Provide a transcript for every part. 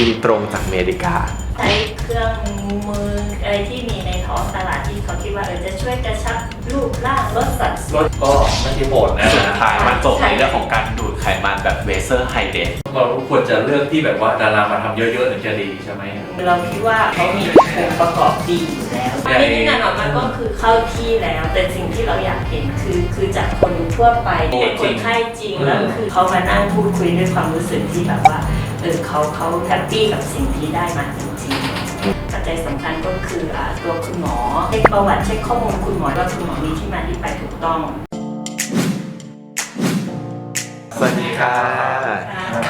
บินตรงจากอเมริกา ใช้เครื่องมืออะไรที่มีในท้องตลาดที่เขาคิดว่าเออจะช่วยกระชับรูปร่างลดสัดส่วนรถก็ไม่ใช่โหดนะสุดท้ายมันจบในเรื่องของการดูดไขมันแบบเวเซอร์ไฮเดรตเราควรจะเลือกที่แบบว่าดารามาทำเยอะๆถึงจะดีใช่ไหม เราคิดว่าเขามีองค์ประกอบดีอยู่แล้วอันนี้นี่หน่อยๆมันก็คือเข้าที่แล้ว แต่สิ่งที่เราอยากเห็นคือคือจากคนทั่วไปที่เป็นคนไข้จริงแล้วคือเขามานั่งพูดคุยด้วยความรู้สึกที่แบบว่า เออเขาเขาแฮปปี้กับสิ่งที่ได้มาจริงๆปัจจัยสำคัญก็คืออ่าตัวคุณหมอเช็คประวัติเช็คข้อมูลคุณหมอว่าคุณหมอมีที่มาที่ไปถูกต้อง สวัสดีค่ะ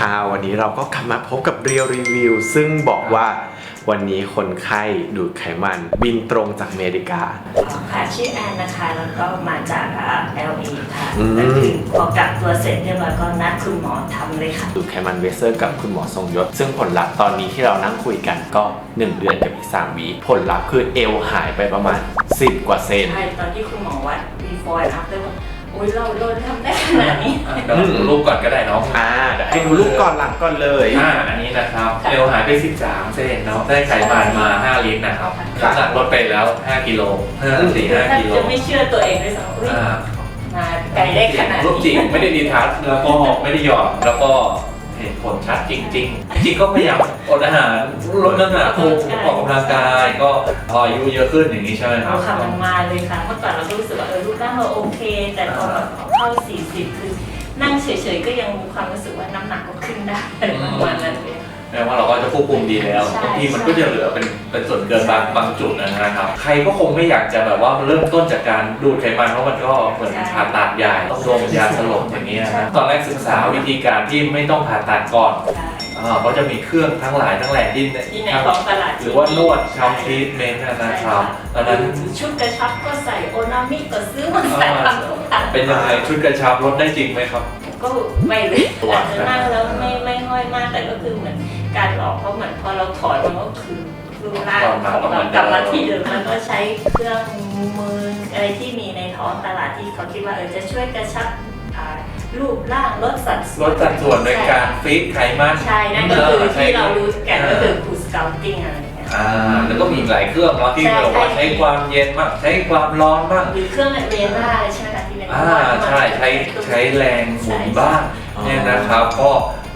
ค่ะวันนี้เราก็กลับมาพบกับเรียวรีวิว ซึ่งบอกว่า วันนี้คนไข้ดูดไขมันบินตรงจากอเมริกา ค่ะชื่อแอนนะคะ แล้วก็มาจากอ่า LA ค่ะอืม ก็คือพอกักตัวเสร็จเรียบร้อยก็นัดคุณหมอทำเลยค่ะ ดูดไขมันเวเซอร์กับคุณหมอทรงยศ ซึ่งผลลัพธ์ตอนนี้ที่เรานั่งคุยกันก็ 1 เดือนกับอีก3วีผลลัพธ์คือเอวหายไปประมาณ 10 กว่าเซน ใช่ตอนที่คุณหมอวัด before and after ว่า โอ้ยเราเราทำได้ขนาดนี้ เดี๋ยวดูรูปก่อนก็ได้เนาะอ่าเดี๋ยวให้ดูรูปก่อนหลังก่อนเลย อ่าอันนี้นะครับค่ะเร็วหายไป 13เส้นเนาะได้ไขมันมา 5 ลิตรนะครับค่ะน้ำหนักลดไปแล้ว 5 กิโล5 4แท5บกิโลจะไม่เชื่อตัวเองด้วยซ้ำอุ้ยอ่ามาไกลได้ขนาดรูปจริงนี้ไม่ได้ดีทัชแล้วก็ไม่ได้หยอดแล้วก็ เห็นผลชัดจริง ๆ จริงๆก็พยายามอดอาหารลดน้ำหนักคุมออกกำลังกายก็พออายุเยอะขึ้นอย่างนี้ใช่ไหมครัเราบค่ะมันมาเลยค่ะเมื่อก่อนเราก็รู้สึกว่าเออรูปร่างเราโอเค แต่พอแบบเข้า40คือนั่งเฉยๆก็ยังมีความรู้สึกว่าน้ำหนักก็ขึ้นได้ประมาณนั้นเลย แม้ว่าเราก็จะควบคุมดีแล้วใช่บางทีมันก็จะเหลือเป็นเป็นส่วนเกินบางบางจุดนะครับ ใครก็คงไม่อยากจะแบบว่าเริ่มต้นจากการดูดไขมันเพราะมันก็เหมือนผ่าตัดใหญ่ต้องโดนยาสลบอย่างนี้ยนะตอนแรกศึกษาวิธีการที่ไม่ต้องผ่าตัดก่อนใช่อ่าก็จะมีเครื่องทั้งหลายทั้งแหล่ที่ที่ในท้องตลาดหรือว่านวดชำทรีทเมนต์นะครับตอนนั้นชุดกระชับก็ใส่โอนามิก็ซื้อมาใส่ทำทุกอย่างเป็นยังไงชุดกระชับลดได้จริงไหมครับ ก็ไม่เลยอาจจะนั่งแล้วไม่ไม่ห้อยมากแต่ก็คือเหมือนการหลอกเพราะเหมือนพอเราถอดมันก็คือรูปร่างของเรากลับมาที่เดิมมันก็ใช้เครื่องมืออะไรที่มีในท้องตลาดที่เขาคิดว่าเออจะช่วยกระชับอ่ารูปร่างลดสัดลดสัดส่วนโดยการฟีดไขมันใช่นั่นก็คือที่เรารู้กันก็คือคูสเกลติ้งอะไร อย่างเงี้ยอ่าแล้วก็มีอีกหลายเครื่องเนาะที่ใช่แบบว่าใช่ใช้ความเย็นบ้างใช้ความร้อนบ้างหรือเครื่องเรดาร์ใช่ไหมคะที่เป็นอ่าใช่ใช้ใช้แรงหมุนบ้างอ๋อเนี่ยนะครับก็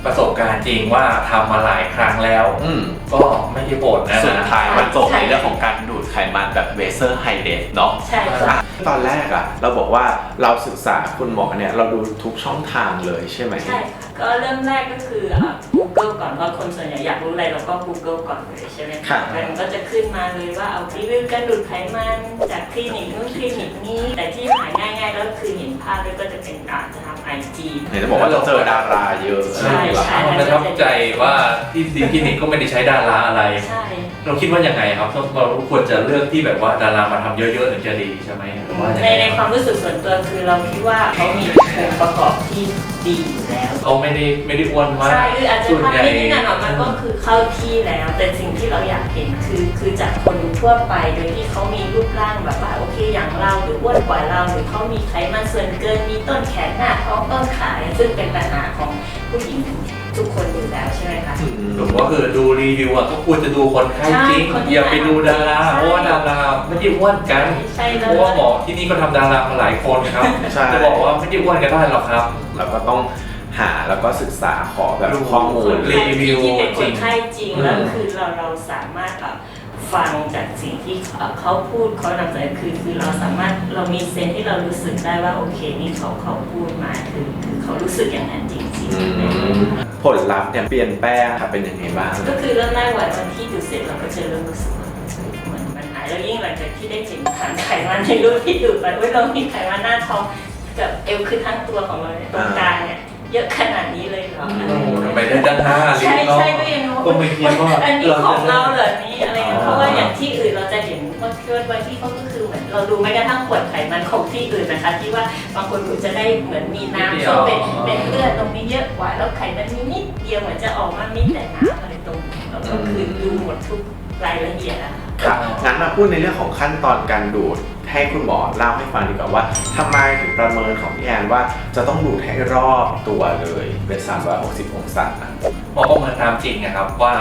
ประสบการณ์จริงว่าทำมาหลายครั้งแล้ว อืมก็ไม่ได้โบดนะสุดท้ายมันจบใช่ในเรื่องของการดูดไขมันแบบเวเซอร์ไฮเดรตเนาะใช่ค่ะอะตอนแรกอะเราบอกว่าเราศึกษาคุณหมอเนี่ย เราดูทุกช่องทางเลยใช่ไหมใช่ค่ะก็เริ่มแรกก็คืออะ Google ก่อนว่าคนส่วนใหญ่อยากรู้อะไรเราก็ Google ก่อนเลยใช่ไหมค่ะมันก็จะขึ้นมาเลยว่าเอารีวิวการดูดไขมันจากคลินิกนู้นคลินิกนี้ แต่ที่หายง่ายๆแล้วคือเห็นภาพแล้วก็จะเป็นอาจจะทำไอจีเห็นจะบอกว่าเราเจอดาราเยอะใช่ไหมใช่ประทับใจว่าที่ดีคลินิกก็ไม่ได้ใช้ดาราอะไร ใช่ เราคิดว่ายังไงครับเราควรจะเลือกที่แบบว่าดารามาทำเยอะๆถึงจะดีใช่ไหมหรือว่ายังในไงในความรู้สึกส่วนตัวคือเราคิดว่าเขามีองค์ประกอบที่ดีอยู่แล้วเขาไม่ได้ไม่ได้อ้วนมากใช่คืออาจจะส่วนทำใหญ่นิดๆหน่อยๆมันก็คือเข้าที่แล้ว แต่สิ่งที่เราอยากเห็นคือคือจากคนทั่วไปโดยที่เขามีรูปร่างแบบว่าโอเคอย่างเราหรืออ้วนกว่าเราหรือเขามีไขมันส่วนเกินมีต้นแขนหน้าท้องต้นขาซึ่งเป็นปัญหาของผู้หญิง ทุกคนอยู่แล้วใช่ไหมคะอืมผมว่าคือดูรีวิวอะก็ควรจะดูคนไข้จริง ใช่คนที่อย่าไปดูดาราใช่ เพราะว่าดาราไม่ได้อ้วนกันใช่เลเพยราะว่าหมอที่นี่ก็ทำดารามาหลายคนครับใช่ จะบอกว่าไม่ได้อ้วนกันได้หรอกครับเราก็ต้องหาแล้วก็ศึกษาขอแบบดูข้อมูคลนรีไข้วิวที่เป็นจครินงไข้จริงอืมแล้วคือเราเราสามารถแบบฟังจากสิ่งที่เขาพูดเขานำเสนอคือคือเราสามารถเรามีเซนส์ที่เรารู้สึกได้ว่าโอเคนี่เขาเขาพูดมาคือคือเขารู้สึกอย่างนั้นจริงอืมๆ ผลลัพธ์เนี่ยเปลี่ยนแปลงค่ะเป็นยังไงบ้าง ก็คือเริ่มแรกวันวันที่ดูเสร็จเราก็จะเริ่มรู้สึกว่าเหมือนมันหายแล้วยิ่งหลังจากที่ได้เห็นฐานไขมันในรูปที่ดูดไปว่าเรามีไขมันหน้าท้องกับเอวคือทั้งตัวของเราเนี่ยตรงกลางเนี่ยเยอะขนาดนี้เลยเหรอโอ้โหทำไมได้ตั้งห้าลิตใช่รเนาะ ใช่ก็ยังรู้ก็ไม่คิดว่าอันนี้เราของจะเราเหรอนี่อะไรอ๋เงี้อยเพราะว่าอย่างที่อื่นเราจะเห็นว่าเพื่อนวันที่เขาก็คือ เหมือนเราดูแม้กระทั่งขวดไขมันของที่อื่นนะคะ ที่ว่าบางคนดูจะได้เหมือนมีน้ำเขาเป็นเป็นเลือดตรงนี้เยอะกว่า แล้วไขมันมีนิดเดียวเหมือนจะออกมามีแต่น้ำอะไรตรงนี้เราก็คือดูหมดทุกรายละเอียดอะค่ะ ครับงั้นมาพูดในเรื่องของขั้นตอนการดูด ให้คุณหมอเล่าให้ฟังดีกว่าว่าทำไมถึงประเมินของพี่แอนว่าจะต้องดูดให้รอบตัวเลยเป็น 360 องศา หมอประเมินตามจริงนะครับว่า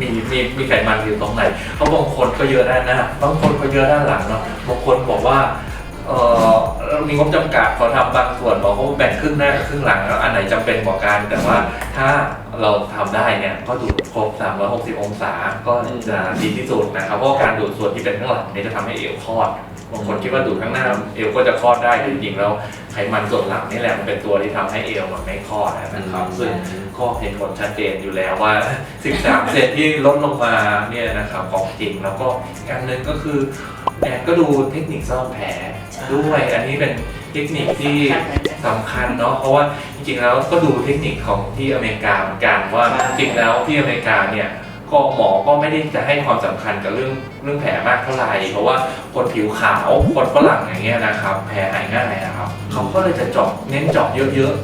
มีมีมีไขมันอยู่ตรงไหนเขาบางคนก็เยอะด้านหน้าบางคนก็เยอะด้านหลังเนาะบางคนบอกว่าเออ มีงบจำกัดขอทำบางส่วนบอกเขาแบ่งครึ่งหน้ากับครึ่งหลังแล้วอันไหนจำเป็นกว่ากันแต่ว่าถ้าเราทำได้เนี่ยก็ดูดครบ 360 องศาก็จะดีที่สุดนะครับเพราะการดูดส่วนที่เป็นข้างหลังเนี่ยจะทำให้เอวคลอดบางคนคิดว่าดูดข้างหน้าเอวก็จะคลอดได้แต่จริงๆแล้วไขมันส่วนหลังนี่แหละมันเป็นตัวที่ทำให้เอวมันไม่คลอดนะครับซึ่ง ก็เห็นผลชัดเจนอยู่แล้วว่า 13 เซนที่ลดลงมาเนี่ยนะครับของจริงแล้วก็อีกอันหนึ่งก็คือแอนก็ดูเทคนิคซ่อมแผล ด้วย อันนี้เป็นเทคนิคที่สำคัญเนาะเพราะว่าจริงๆแล้วก็ดูเทคนิคของที่อเมริกาเหมือนกันว่าจริงๆแล้วที่อเมริกาเนี่ยก็หมอก็ไม่ได้จะให้ความสำคัญกับเรื่องเรื่องแผลมากเท่าไหร่เพราะว่าคนผิวขาวคนฝรั่งอย่างเงี้ยนะครับแผลหายง่ายนะครับเขาก็เลยจะเจาะเน้นเจาะเยอะ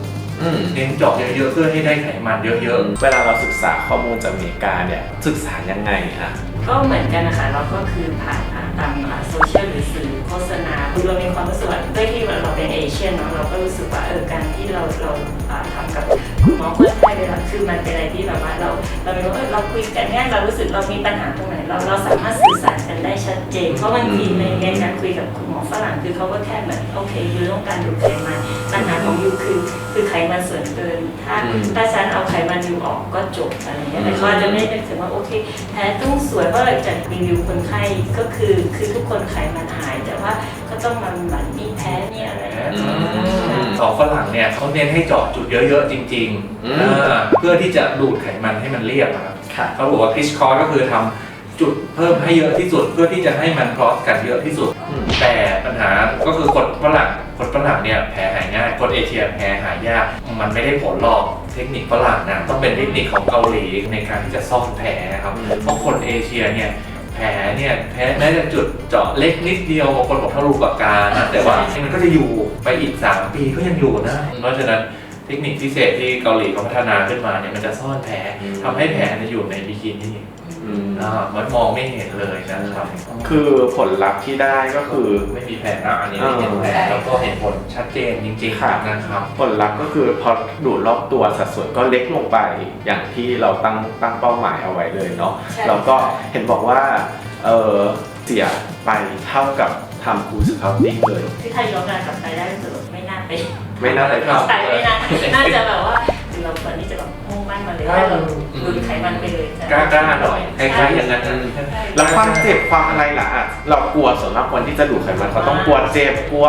อืมๆเน้นเจาะเยอะๆเพื่อให้ได้ไขมันเยอะเวลาเราศึกษาข้อมูลจากอเมริกาเนี่ยศึกษายังไงฮะก็เหมือนกันนะคะเราก็คือผ่านอ่าตามโซเชียลหรือสื่อโฆษณา คือเรามีความรู้สึกว่าด้วยที่เราเป็นเอเชียนเนาะเราก็รู้สึกว่าเออการที่เราเราทำกับคุณหมอค ไข้เลยละคือมันเป็นอะไรที่แบบว่าเราเราไม่รู้เออเราคุยกันเนี่ยเรารู้สึกเรามีปัญหาตรงไหนเราเราสามารถสื่อสารกันได้ชัดเจน เพราะบางทีในในการคุยกับคุณหมอฝรั่งคือเขาก็แค่เหมือนโอเคยูต้องการดูดไขมันปัญหาของยูคือคือไขมันส่วนเกิน ถ้าอืมถ้าฉันเอาไขมันยูออกก็จบอะไรอย่างเงี้ยแต่เขาอาจจะไม่ได้ถึงว่าโอเคแพ้ต้องสวยเพราะเราจัดรีวิวคนไข้ก็คือคือทุกคนไขมันหาย แต่ว่าก็ต้องมาหมันมีแพ้มีอะไรๆ สองฝรั่งเนี่ยเขาเน้นให้เจาะจุดเยอะๆจริงอืม ๆเออเพื่อที่จะดูดไขมันให้มันเรียบอะครับค่ะ เขาบอกว่าคริสคอร์ก็คือทำจุดเพิ่มให้เยอะที่สุด เพื่อที่จะให้มันครอสกันเยอะที่สุด อืม แต่ปัญหาก็คือคนฝรั่งคนฝรั่งเนี่ยแผลหายง่าย คนเอเชียแผลหายยาก มันไม่ได้ผลหรอกเทคนิคฝรั่งนะต้องเป็นเทคนิคของเกาหลีในการที่จะซ่อมแผลครับอืม เพราะคนเอเชียเนี่ยแผ ลเนี่ยแผลแม้แต่จุดเจาะเล็กนิดเดียวบางคนบอกเท่าลูกปากกานะแต่ว่ามันก็จะอยู่ไปอีก 3 ปีก็ยังอยู่นะเพราะฉะนั้นเทคนิคพิเศษที่เกาหลีเขาพัฒนาขึ้นมาเนี่ยมันจะซ่อนแผลทำให้แผลเนี่ยอยู่ในบิกินี่อืมอ่ามันมองไม่เห็นเลยนะครับคือผลลัพธ์ที่ได้ก็คือ ไม่มีแผลนะอันนี้ไม่เห็นแผลอ่าแล้วก็เห็นผลชัดเจนจริงค่ะ ๆนะครับ ผลลัพธ์ก็คือพอดูดรอบตัวสัดส่วนก็เล็กลงไปอย่างที่เราตั้งตั้งเป้าหมายเอาไว้เลยเนาะใช่ แล้วก็เห็นบอกว่าเออเสียไปเท่ากับทำคูสคาติ้งเลย ที่ไทยย้อนเวลากลับไปได้รู้สึกว่าไม่น่าไป ไม่น่าไปทำไปไม่น่าน่าจะแบบว่าคือเราควรที่จะแบบมุ่งมั่นมาเลยให้เราดูดไขมันไปเลยกล้าๆหน่อยคล้ายๆอย่างนั้นนะแล้วความเจ็บความอะไรล่ะอะเรากลัวส่วนมากคนที่จะดูดไขมันเขาต้องกลัวเจ็บกลัว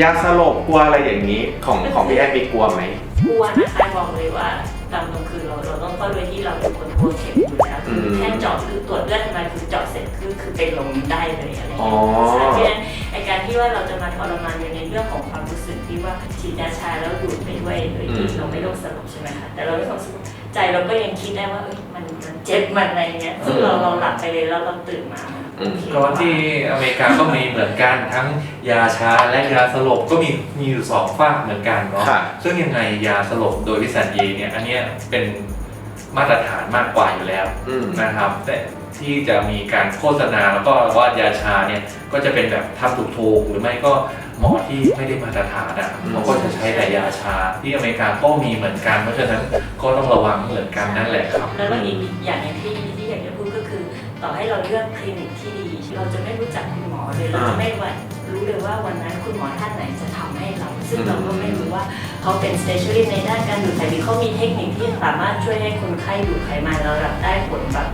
ยาสลบกลัวอะไรอย่างนี้ของของพี่แอนมีกลัวไหมกลัวนะคะบอกเลยว่าตามตรงคือเราเราต้องเข้าโดยที่เราเป็นคนกลัวเข็มอยู่แล้วคือแค่เจาะคือตรวจเลือดทำไมคือเจาะเสร็จคือคือเป็นลมได้เลยอะไรอย่างอ๋อเงี้ยใช่เพราะฉะนั้นไอการที่ว่าเราจะมาทรมานอยู่ในเรื่องของความรู้สึกที่ว่า ฉีดยาชาแล้วดูดไปด้วยโดยที่เราไม่ต้องสลบใช่ไหมคะแต่เราไม่ต้องสลบใจเราก็ยังคิดได้ว่าเอ้ยมันมันเจ็บมันอะไรเงี้ยซึ่งเราเราหลับไปเลยแล้วเราตื่นมามันโอเคเพราะว่าที่อเมริกาก็มีเหมือนกันทั้งยาชาและยาสลบก็มีมีอยู่สองฝากเหมือนกันเนาะค่ะ ซึ่งยังไงยาสลบโดยวิสัญญีเนี่ยอันเนี้ยเป็นมาตรฐานมากกว่าอยู่แล้วอืม นะครับแต่ที่จะมีการโฆษณาแล้วก็ว่ายาชาเนี่ยก็จะเป็นแบบทำถูกๆหรือไม่ก็ หมอที่ไม่ได้มาตรฐานอะอืมเขาก็จะใช้แต่ยาชา ที่อเมริกาก็มีเหมือนกัน เพราะฉะนั้นก็ต้องระวังเหมือนกันนั่นแหละครับ แล้วก็อีกอย่างหนึงที่ที่อยากจะพูดก็คือ ต่อให้เราเลือกคลินิกที่ดี เราจะไม่รู้จักคุณหมอเลยเราจะไม่ว่ารู้เลยว่าวันนั้นคุณหมอท่านไหนจะทำให้เรา ซึ่งเราก็ไม่รู้ว่าเขาเป็น specialist ในด้านการดูดไขมันเขามีเทคนิคที่สามารถช่วยให้คนไข้ดูดไขมันแล้วรับได้ผลแบบ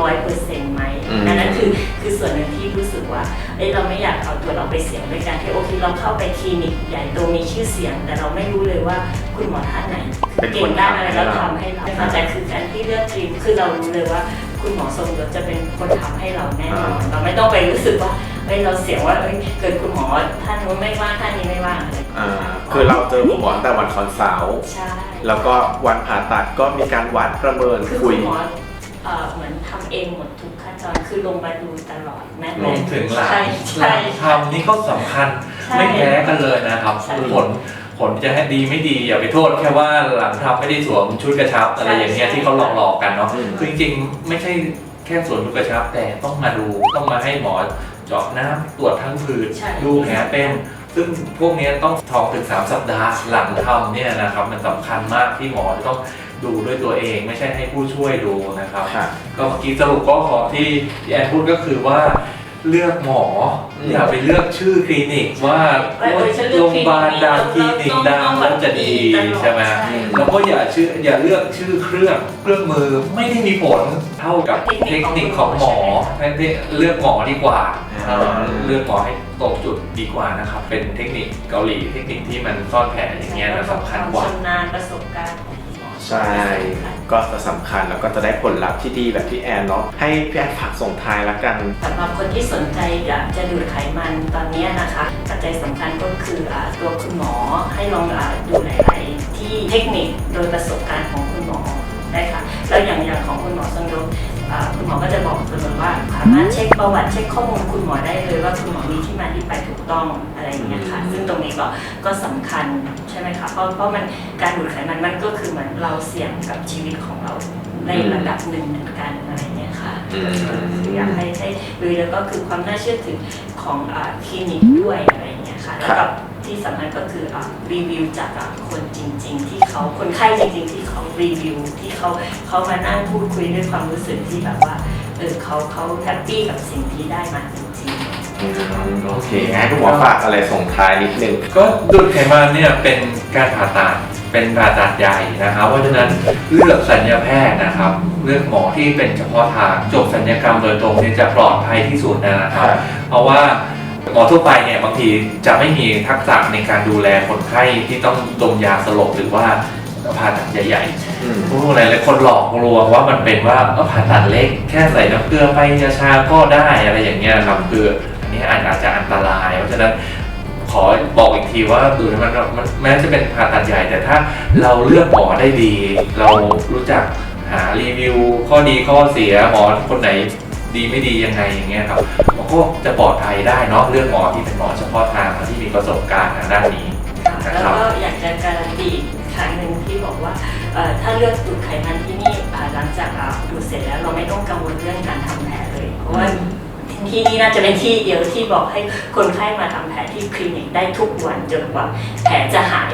ร้อยเปอร์เซ็นต์ไหมอืม อันนั้นคือคือส่วนหนึ่งที่รู้สึกว่าเอ้ยเราไม่อยากเอาตัวเราไปเสี่ยงด้วยการที่โอเคเราเข้าไปคลินิกใหญ่โตมีชื่อเสียง แต่เราไม่รู้เลยว่าคุณหมอท่านไหนเป็นคนเก่งด้านอะไรแล้วทำทำให้เราแต่คือการที่เลือกคลินิกคือเรารู้เลยว่า คุณหมอทรงยศจะเป็นคนทำให้เราแน่นอนเราไม่ต้องไปรู้สึกว่าเฮ้ยเราเสียว่าเฮ้ยเกิดคุณหมอท่านนู้นไม่ว่างท่านนี้ไม่ว่างอะไรอย่างเงี้ยอ่าคือเราเจอคุณหมอตั้งแต่วันคอนเสาร์ใช่ แล้วก็วันผ่าตัดก็มีการวัดประเมินคือคุคุย ณหมอเอ่อ เหมือนทำเองหมดทุกขั้นตอนคือลงมาดูตลอดแม้รวมถึงหลังใช่หใช่ลังทำนี่ก็สำคัญใช่ไม่แพ้กันเลยนะครับใช่ผลผลจะให้ดีไม่ดีอย่าไปโทษแค่ว่าหลังทำไม่ได้สวมชุดกระชับอะไรอย่างเงี้ยที่เขาหลอกๆกันเนาะอืม คือจริงๆไม่ใช่แค่สวมชุดกระชับ แต่ต้องมาดูต้องมาให้หมอเจาะน้ำตรวจทั้งผืนใช่ ดูแผลเป็น ซึ่งพวกเนี้ยต้องท้องถึง 3 สัปดาห์หลังทำเนี่ยนะครับมันสำคัญมากที่หมอจะต้อง ดูด้วยตัวเองไม่ใช่ให้ผู้ช่วยดูนะครับ ค่ะ ก็เมื่อกี้สรุปก็ขอที่ที่แอนพูดก็คือว่าเลือกหมออม อย่าไปเลือกชื่อคลินิกว่าเออฉันเลืโรอกงพยาบาลดังคลินิกดังต้องแล้วจะดีตลอดใช่ไหมใช่ แล้วก็อย่าชื่ออย่าเลือกชื่อเครื่องเครื่องมือไม่ได้มีผลเท่ากับเทคนิคของหมอให้เลือกหมอดีกว่าเออเลือกหมอให้ตรงจุดดีกว่านะครับเป็นเทคนิคเกาหลีเทคนิคที่มันซ่อนแผนอย่างเงี้ยนะสำคัญกว่า ชำนาญประสบการณ์ของคุณหมอ ใช่ ก็จะสำคัญแล้วก็จะได้ผลลัพธ์ที่ดีแบบพี่แอนเนาะให้พี่แอนฝากส่งท้ายละกัน สำหรับคนที่สนใจอยากจะดูดไขมันตอนนี้นะคะปัจจัยสำคัญก็คืออ่าตัวคุณหมอให้ลองอาดูหลายๆที่เทคนิคโดยประสบการณ์ของคุณหมอได้ค่ะแล้วอย่างอย่างของคุณหมอสังยศ คุณหมอก็จะบอกเสมอว่าสามารถเช็คประวัติเช็คข้อมูลคุณหมอได้เลยว่าคุณหมอมีที่มาที่ไปถูกต้องอะไรอย่างเงี้ยค่ะ ซึ่งตรงนี้ก็ก็สำคัญใช่ไหมคะเพราะเพราะมันการดูดไขมันมันก็คือเหมือนเราเสี่ยงกับชีวิตของเราในระดับหนึ่งเหมือนกันอะไรอย่างเงี้ยค่ะอืมคืออยากให้ให้ดูแล้วก็คือความน่าเชื่อถือของอ่าคลินิกด้วยอะไรอย่างเงี้ยค่ะแล้วก็ ที่สำคัญก็คืออ่ารีวิวจากอ่าคนจริง ๆ ที่เขาคนไข้จริง ๆ ที่เขารีวิวที่เขาเขามานั่งพูดคุยด้วยความรู้สึกที่แบบว่าเออเขาเขาแฮปปี้กับสิ่งที่ได้มาจริงๆ อืมโอเคงั้นคุณหมอฝากอะไรส่งท้ายนิดนึง ก็ดูดไขมันเนี่ยเป็นการผ่าตัดเป็นผ่าตัดใหญ่นะครับเพราะฉะนั้นเลือกสัญญาแพทย์นะครับ เลือกหมอที่เป็นเฉพาะทางจบสัญญกรรมโดยตรงเนี่ยจะปลอดภัยที่สุดนะครับครับเพราะว่า หมอทั่วไปเนี่ยบางทีจะไม่มีทักษะในการดูแลคนไข้ที่ต้องดมยาสลบหรือว่าผ่าตัดใหญ่ๆอืมพวกหลายๆคนหลอกลวงว่ามันเป็นว่าเออผ่าตัดเล็กแค่ใส่น้ำเกลือไปยาชาก็ได้อะไรอย่างเงี้ยครับคืออันนี้อาจจะอันตราย เพราะฉะนั้นขอบอกอีกทีว่าดูมันมันแม้จะเป็นผ่าตัดใหญ่ แต่ถ้าเราเลือกหมอได้ดี เรารู้จักหารีวิว ข้อดีข้อเสียหมอคนไหน ดีไม่ดียังไงอย่างเงี้ยครับหมก็จะปลอดภัยได้เนาะเลือกหมอที่เป็นหมอเฉพาะทางที่มีประสบการณ์ทางด้านนี้แล้วก็อยากจะการันตีอีกครั้งหนึ่งที่บอกว่าถ้าเลือกดูดไขมันที่นี่หลังจากอ่าดูดเสร็จแล้วเราไม่ต้องกังวลเรื่องการทำแผลเลยเพราะว่าที่นี่น่าจะเป็นที่เดียวที่บอกให้คนไข้มาทำแผลที่คลินิกได้ทุกวันจนกว่าแผลจะหาย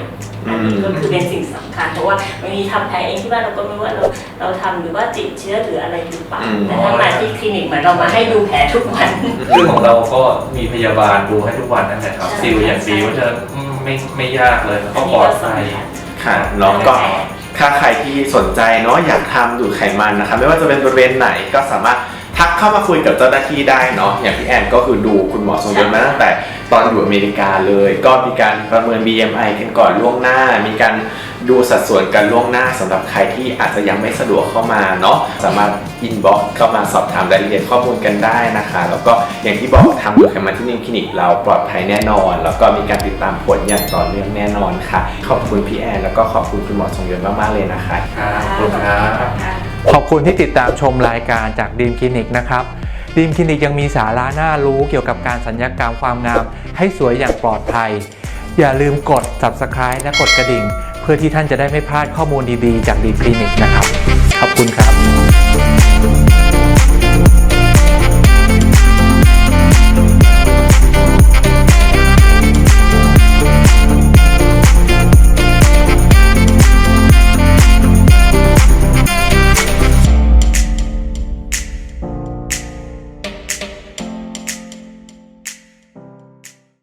ก็คือเป็นสิ่งสำคัญ เพราะว่าบางทีทำแผลเองที่บ้านเราก็ไม่รู้ว่าเราเราทำหรือว่าติดเชื้อหรืออะไรหรือเปล่าอืมแต่ถ้ามาที่คลินิกเหมือนเรามาให้ดูแผลทุกวันเรื่องของเราก็มีพยาบาลดูให้ทุกวันนั่นแหละครับใช่ซิลอย่างดีเพราะฉะนั้นอืมไม่ไม่ยากเลยแล้วก็อันปนี้ลอก็ดภัยสำคัญค่ะเนาะก็ถ้าใครที่สนใจเนาะอยากทำดูดไขมันนะคะไม่ว่าจะเป็นบริเวณไหนก็สามารถ ทักเข้ามาคุยกับเจ้าหน้าที่ได้เนาะอย่างพี่แอนก็คือดูคุณหมอทรงยศมาตั้งแต่ตอนอยู่อเมริกาเลย ก็มีการประเมิน BMI กันก่อนล่วงหน้า มีการดูสัดส่วนกันล่วงหน้าสำหรับใครที่อาจจะยังไม่สะดวกเข้ามาเนาะสามารถอินบ็อกเข้ามาสอบถามรายละเอียดข้อมูลกันได้นะคะ แล้วก็อย่างที่บอกทำดูดไขมันที่นิมคลินิกเราปลอดภัยแน่นอน แล้วก็มีการติดตามผลอย่างต่อเนื่องแน่นอนค่ะ ขอบคุณพี่แอนแล้วก็ขอบคุณคุณหมอทรงยศมากๆเลยนะคะขอบคุณครับ ขอบคุณที่ติดตามชมรายการจากดีมคลินิกนะครับดีมคลินิกยังมีสาระน่ารู้เกี่ยวกับการสัญญกรรมความงาม ให้สวยอย่างปลอดภัย อย่าลืมกด subscribe และกดกระดิ่ง เพื่อที่ท่านจะได้ไม่พลาดข้อมูลดีๆ จากดีมคลินิกนะครับ ขอบคุณครับ